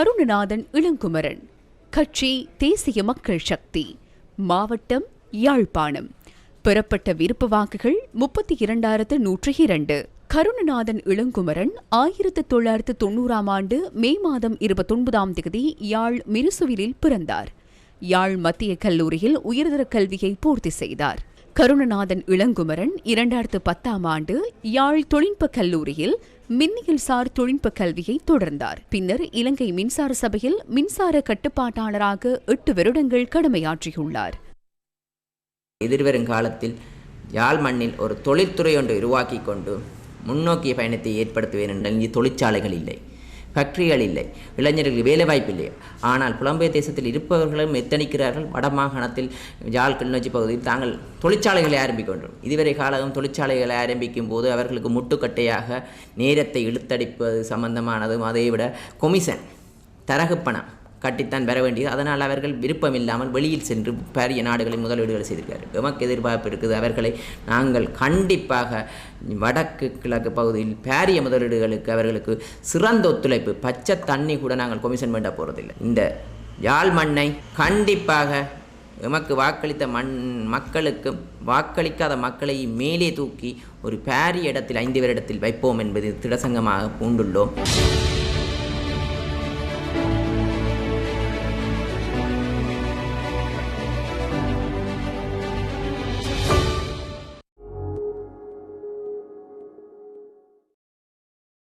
கருணநாதன் இளங்குமரன். கட்சி தேசிய மக்கள் சக்தி. மாவட்டம் யாழ்ப்பாணம். பெறப்பட்ட விருப்ப வாக்குகள் முப்பத்தி இரண்டாயிரத்து நூற்றி இரண்டு. கருணநாதன் இளங்குமரன் ஆயிரத்து தொள்ளாயிரத்து தொண்ணூறாம் ஆண்டு மே மாதம் இருபத்தொன்பதாம் தேதி யாழ் மிருசுவிலில் பிறந்தார். யாழ் மத்திய கல்லூரியில் உயர்தர கல்வியை பூர்த்தி செய்தார். கருணநாதன் இளங்குமரன் இரண்டாயிரத்து பத்தாம் ஆண்டு யாழ் தொழில்நுட்ப கல்லூரியில் மின்னியல் சார் தொழில்நுட்ப கல்வியை தொடர்ந்தார். பின்னர் இலங்கை மின்சார சபையில் மின்சார கட்டுப்பாட்டாளராக எட்டு வருடங்கள் கடமையாற்றியுள்ளார். எதிர்வரும் காலத்தில் யாழ் மண்ணில் ஒரு தொழில்துறை ஒன்று உருவாக்கி கொண்டு முன்னோக்கிய பயணத்தை ஏற்படுத்துவேன் என்றால் இங்கே தொழிற்சாலைகள் இல்லை. ஃபேக்டரிகள் இல்லை இளைஞர்களுக்கு வேலைவாய்ப்பு இல்லை ஆனால் புலம்பெயர் தேசத்தில் இருப்பவர்களும் எத்தனிக்கிறார்கள்? வடமாகாணத்தில் யாழ் கிளிநொச்சி பகுதியில் தாங்கள் தொழிற்சாலைகளை ஆரம்பிக்கின்றோம் இதுவரை காலம் தொழிற்சாலைகளை ஆரம்பிக்கும் போது அவர்களுக்கு முட்டுக்கட்டையாக நேரத்தை இழுத்தடிப்பது சம்பந்தமானதும் அதை விட கொமிஷன் தரகு பணம் கட்டித்தான் பெற வேண்டியது. அதனால் அவர்கள் விருப்பம் இல்லாமல் வெளியில் சென்று பெரிய நாடுகளில் முதலீடுகள் செய்திருக்கிறார் எமக்கு எதிர்பார்ப்பு இருக்குது. அவர்களை நாங்கள் கண்டிப்பாக வடக்கு கிழக்கு பகுதியில் பாரிய முதலீடுகளுக்கு அவர்களுக்கு சிறந்த ஒத்துழைப்பு பச்சை தண்ணி கூட நாங்கள் கொமிஷன் வேண்ட போகிறதில்லை இந்த யாழ் மண்ணை கண்டிப்பாக எமக்கு வாக்களித்த மண் மக்களுக்கும் வாக்களிக்காத மக்களை மேலே தூக்கி ஒரு பாரிய இடத்தில் ஐந்து வருடத்தில் வைப்போம் என்பது திடசங்கமாக பூண்டுள்ளோம்.